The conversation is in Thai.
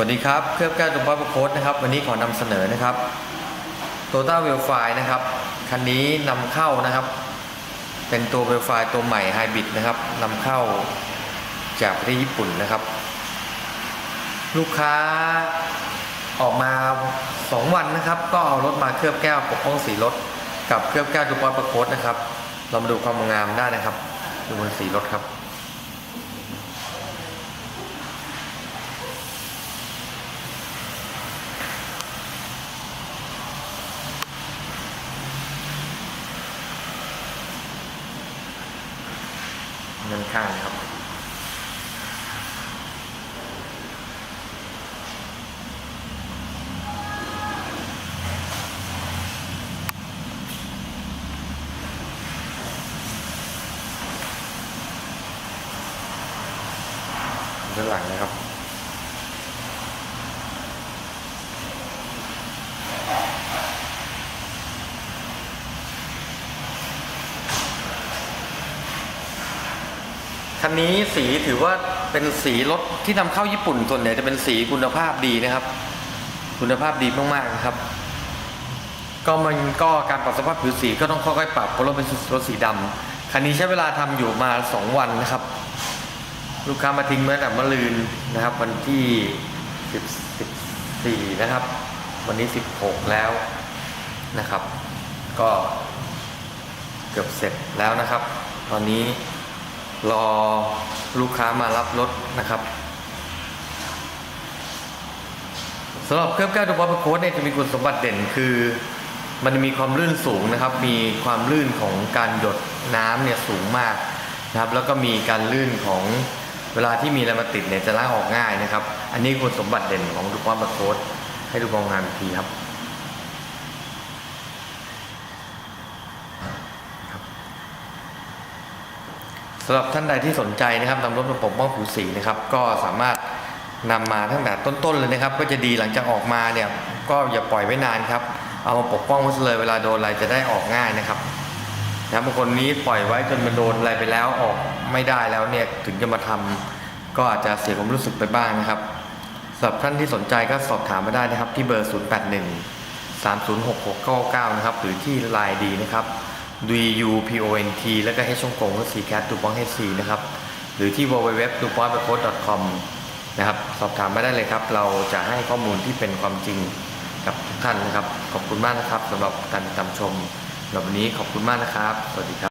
วัสดีครับ เครืองแก้วตุ่มป้าปโค้ดนะครับ วันนี้ขอนำเสนอนะครับโตต้าเวลไฟนะครับ คันนี้นำเข้านะครับ เป็นตัวเวลไฟตัวใหม่ไฮบริดนะครับนำเข้าจากประเทศญี่ปุ่นนะครับ ลูกค้าออกมา 2 วันนะครับ ก็เอารถมาเคลือบแก้วปกป้องสีรถ กับเคลือบแก้วตุ่มป้าปโค้ดนะครับ เรามาดูความงามได้นะครับ ดูบนสีรถครับ เงินข้างนะครับ ด้านหลังนะครับ คันนี้สีถือว่าเป็นสีรถที่นำเข้าญี่ปุ่นส่วนใหญ่จะเป็นสีคุณภาพดีนะครับ คุณภาพดีมากๆนะครับ ก็มันก็การปรับสภาพผิวสีก็ต้องค่อยๆปรับเพราะรถเป็นรถสีดำคันนี้ใช้เวลาทำอยู่มา 2 วันนะครับ ลูกค้ามาทิ้งเมื่อแต่มะรืนนะครับ วันที่10 14นะครับ วันนี้ 16 แล้วนะครับ ก็เกือบเสร็จแล้วนะครับ ตอนนี้ รอลูกค้ามารับรถนะครับสำหรับเครื่องแก้วดูบอลโค้ดเนี่ยจะมีคุณสมบัติเด่นคือมันจะมีความลื่นสูงนะครับ มีความลื่นของการหยดน้ำเนี่ยสูงมากนะครับ แล้วก็มีการลื่นของเวลาที่มีอะไรมาติดเนี่ยจะล้างออกง่ายนะครับ อันนี้คุณสมบัติเด่นของดูบอลโค้ดให้ดูกองงานทีครับ สำหรับท่านใดที่สนใจนะครับนำรถมาปกป้องผิวสีนะครับ ก็สามารถนำมาตั้งแต่ต้นๆเลยนะครับ ก็จะดีหลังจากออกมาเนี่ยก็อย่าปล่อยไว้นานครับ เอามาปกป้องไว้เลยเวลาโดนอะไรจะได้ออกง่ายนะครับนะบางคนนี้ปล่อยไว้จนมันโดนอะไรไปแล้วออกไม่ได้แล้วเนี่ยถึงจะมาทำก็อาจจะเสียความรู้สึกไปบ้างนะครับสำหรับท่านที่สนใจก็สอบถามมาได้นะครับ ที่เบอร์ 081 306 699 นะครับหรือที่ไลน์ดีนะครับ D U P O N T แล้วก็ให้ช่องโกงก็สีแคสตูปองให้สีนะครับ หรือที่ www ดูปองไปโค้ด com นะครับ สอบถามมาได้เลยครับ เราจะให้ข้อมูลที่เป็นความจริงกับทุกท่านนะครับ ขอบคุณมากนะครับสำหรับการติดตามชมสำหรับวันนี้ขอบคุณมากนะครับ สวัสดีครับ